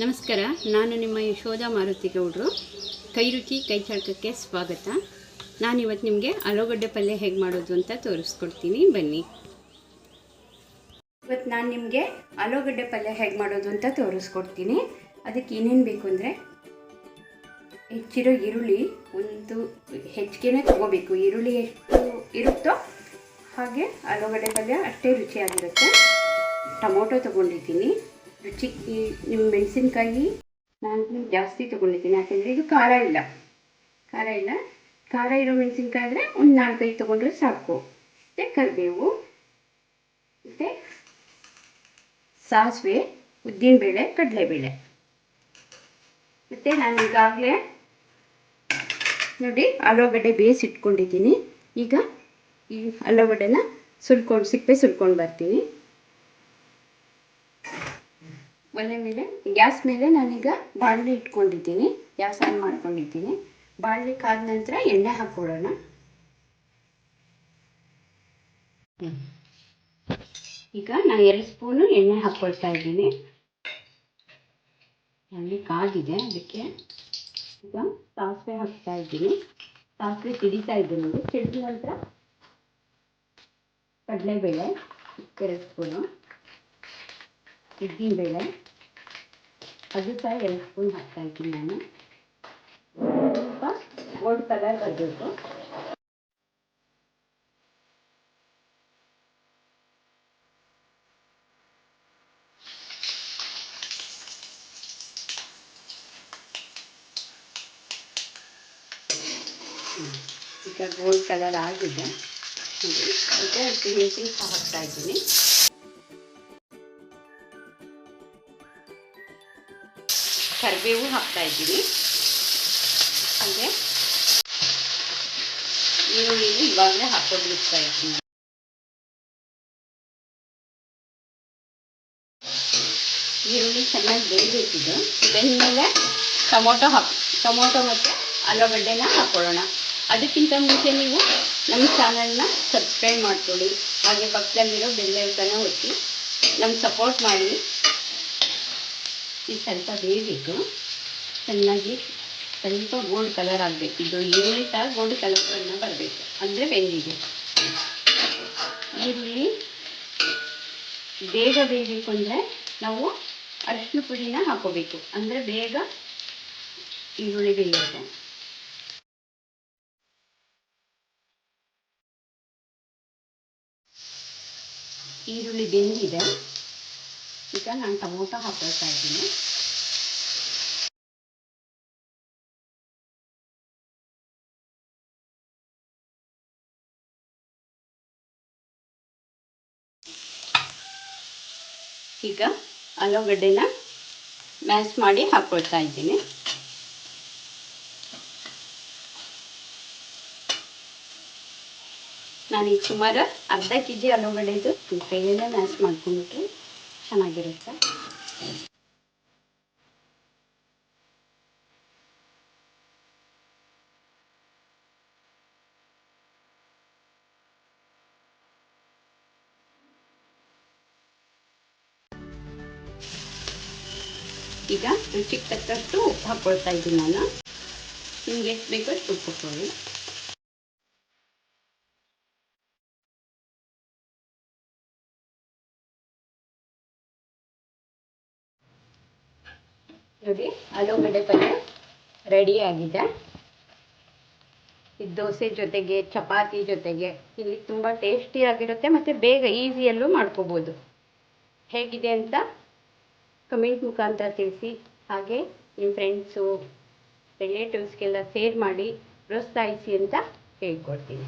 ನಮಸ್ಕಾರ, ನಾನು ನಿಮ್ಮ ಯಶೋಧ ಮಾರುತಿ ಗೌಡ್ರು. ಕೈ ರುಚಿ, ಕೈ ಚಳಕಕ್ಕೆ ಸ್ವಾಗತ. ನಾನಿವತ್ತು ನಿಮಗೆ ಆಲೂಗಡ್ಡೆ ಪಲ್ಯ ಹೇಗೆ ಮಾಡೋದು ಅಂತ ತೋರಿಸ್ಕೊಡ್ತೀನಿ. ಬನ್ನಿ. ಇವತ್ತು ನಾನು ನಿಮಗೆ ಆಲೂಗಡ್ಡೆ ಪಲ್ಯ ಹೇಗೆ ಮಾಡೋದು ಅಂತ ತೋರಿಸ್ಕೊಡ್ತೀನಿ. ಅದಕ್ಕೆ ಏನೇನು ಬೇಕು ಅಂದರೆ, ಹೆಚ್ಚಿರೋ ಈರುಳ್ಳಿ ಒಂದು ಹೆಚ್ಚಿಗೆನೇ ತೊಗೋಬೇಕು. ಈರುಳ್ಳಿ ಎಷ್ಟು ಇರುತ್ತೋ ಹಾಗೆ ಆಲೂಗಡ್ಡೆ ಪಲ್ಯ ಅಷ್ಟೇ ರುಚಿಯಾಗಿರುತ್ತೆ. ಟೊಮೊಟೊ ತೊಗೊಂಡಿದ್ದೀನಿ. ರುಚಿ ಈ ನಿಮ್ಮ ಮೆಣಸಿನ್ಕಾಯಿ ನಾನು ಜಾಸ್ತಿ ತೊಗೊಂಡಿದ್ದೀನಿ. ಯಾಕೆಂದರೆ ಇದು ಖಾರ ಇಲ್ಲ. ಖಾರ ಇಲ್ಲ. ಖಾರ ಇರೋ ಮೆಣಸಿನ್ಕಾಯಿ ಆದರೆ ಒಂದು ನಾಲ್ಕೈದು ತೊಗೊಂಡ್ರೆ ಸಾಕು. ಮತ್ತು ಕರಿಬೇವು, ಮತ್ತು ಸಾಸಿವೆ, ಉದ್ದಿನಬೇಳೆ, ಕಡಲೆಬೇಳೆ. ಮತ್ತು ನಾನು ಈಗಾಗಲೇ ನೋಡಿ ಆಲೂಗಡ್ಡೆ ಬೇಯಿಸಿಟ್ಕೊಂಡಿದ್ದೀನಿ ಈಗ ಈ ಆಲೂಗಡ್ಡೆನ ಸುಲ್ಕೊಂಡು, ಸಿಪ್ಪೆ ಸುಲ್ಕೊಂಡು ಬರ್ತೀನಿ. ಒಲೆ ಮೇಲೆ, ಗ್ಯಾಸ್ ಮೇಲೆ ನಾನೀಗ ಬಾಣಲೆ ಇಟ್ಕೊಂಡಿದ್ದೀನಿ. ಗ್ಯಾಸ್ ಆನ್ ಮಾಡ್ಕೊಂಡಿದ್ದೀನಿ. ಬಾಣಲೆ ಕಾದ ನಂತರ ಎಣ್ಣೆ ಹಾಕ್ಕೊಳ್ಳೋಣ. ಈಗ ನಾನು ಎರಡು ಸ್ಪೂನು ಎಣ್ಣೆ ಹಾಕ್ಕೊಳ್ತಾ ಇದ್ದೀನಿ. ಎಣ್ಣೆ ಕಾದಿದೆ, ಅದಕ್ಕೆ ಈಗ ಸಾಸಿವೆ ಹಾಕ್ತಾ ಇದ್ದೀನಿ. ಸಾಸಿವೆ ಸಿಡಿತಾ ಇದೆ ನೋಡಿ. ಸಿಡಿದ ನಂತರ ಕಡಲೆಬೇಳೆ, ಎರಡು ಸ್ಪೂನು. ಉದ್ದಿನಬೇಳೆ ಅದು ಸಹ ಎರಡು ಸ್ಪೂನ್ ಹಾಕ್ತಾ ಇದ್ದೀನಿ ನಾನು ಸ್ವಲ್ಪ ಗೋಲ್ಡ್ ಕಲರ್ ಬರಬೇಕು ಈಗ ಗೋಲ್ಡ್ ಕಲರ್ ಆಗಿದೆ ನೋಡಿ ಈಗ ಮೆಣಸಿನ್ಕಾಯಿ ಹಾಕ್ತಾ ಇದ್ದೀನಿ ಕರಿಬೇವು ಹಾಕ್ತಾ ಇದ್ದೀನಿ ಹಾಗೆ. ಈರುಳ್ಳಿ ಇವಾಗಲೇ ಹಾಕೊಂಡು ಬಿಡ್ತಾ ಇದ್ದೀನಿ. ಈರುಳ್ಳಿ ಚೆನ್ನಾಗಿ ಬೇಯಬೇಕಿದೆ ಬೆಂದಮೇಲೆ ಟೊಮೊಟೊ ಹಾಕಿ, ಟೊಮೊಟೊ ಮತ್ತು ಆಲೂಗಡ್ಡೆನ ಹಾಕ್ಕೊಳ್ಳೋಣ ಅದಕ್ಕಿಂತ ಮುಂಚೆ ನೀವು ನಮ್ಮ ಚಾನಲ್ನ ಸಬ್ಸ್ಕ್ರೈಬ್ ಮಾಡ್ಕೊಳ್ಳಿ. ಹಾಗೆ ಪಕ್ಕದಲ್ಲಿರೋ ಬೆಲ್ಲೈಕನ ಒತ್ತಿ ನಮ್ಗೆ ಸಪೋರ್ಟ್ ಮಾಡಿ. ಇದು ಸ್ವಲ್ಪ ಬೇಯಬೇಕು ಚೆನ್ನಾಗಿ ಸ್ವಲ್ಪ ಗೋಲ್ಡ್ ಕಲರ್ ಆಗಬೇಕು ಇದು ಈರುಳ್ಳಿ ಸಹ ಗೋಲ್ಡ್ ಕಲರ್ನ ಬರಬೇಕು ಅಂದರೆ ಬೆಂದಿದೆ ಈರುಳ್ಳಿ ಬೇಗ ಬೇಯಬೇಕು ಅಂದರೆ ನಾವು ಅರಿಶಿನ ಪುಡಿನ ಹಾಕೋಬೇಕು. ಅಂದರೆ ಬೇಗ ಈರುಳ್ಳಿ ಬೇಯಬೇಕು ಈರುಳ್ಳಿ ಬೆಂದಿದೆ. ಈಗ ನಾನು ಟೊಮೊಟೊ ಹಾಕೊಳ್ತಾ ಇದ್ದೀನಿ ಈಗ ಆಲೂಗಡ್ಡೆನ ಮ್ಯಾಶ್ ಮಾಡಿ ಹಾಕ್ಕೊಳ್ತಾ ಇದ್ದೀನಿ ನಾನೀಗ ಸುಮಾರು ಅರ್ಧ ಕೆ ಜಿ ಆಲೂಗಡ್ಡೆದು ಕೈಯಲ್ಲೇ ಮ್ಯಾಶ್ ಮಾಡ್ಕೊಂಡ್ಬಿಟ್ರೆ ಚೆನ್ನಾಗಿರುತ್ತೆ. ಈಗ ರುಚಿಗೆ ತಕ್ಕಷ್ಟು ಉಪ್ಪು ಹಾಕ್ಕೊಳ್ತಾ ಇದ್ದೀನಿ ನಾನು. ನಿಮ್ಗೆ ಎಷ್ಟು ಬೇಕೋ ಉಪ್ಪು ಹಾಕ್ಕೊಳ್ಳಿ. ನೋಡಿ, ಆಲೂಗಡ್ಡೆ ಪಲ್ಯ ರೆಡಿ ಆಗಿದೆ. ಇದು ದೋಸೆ ಜೊತೆಗೆ, ಚಪಾತಿ ಜೊತೆಗೆ, ಇಲ್ಲಿ ತುಂಬ ಟೇಸ್ಟಿಯಾಗಿರುತ್ತೆ ಮತ್ತು ಬೇಗ ಈಸಿಯಲ್ಲೂ ಮಾಡ್ಕೋಬೋದು. ಹೇಗಿದೆ ಅಂತ ಕಮೆಂಟ್ ಮುಖಾಂತರ ತಿಳಿಸಿ. ಹಾಗೆ ನಿಮ್ಮ ಫ್ರೆಂಡ್ಸು ರಿಲೇಟಿವ್ಸ್ಗೆಲ್ಲ ಶೇರ್ ಮಾಡಿ, ಪ್ರೋತ್ಸಾಹಿಸಿ ಅಂತ ಹೇಳ್ಕೊಡ್ತೀನಿ.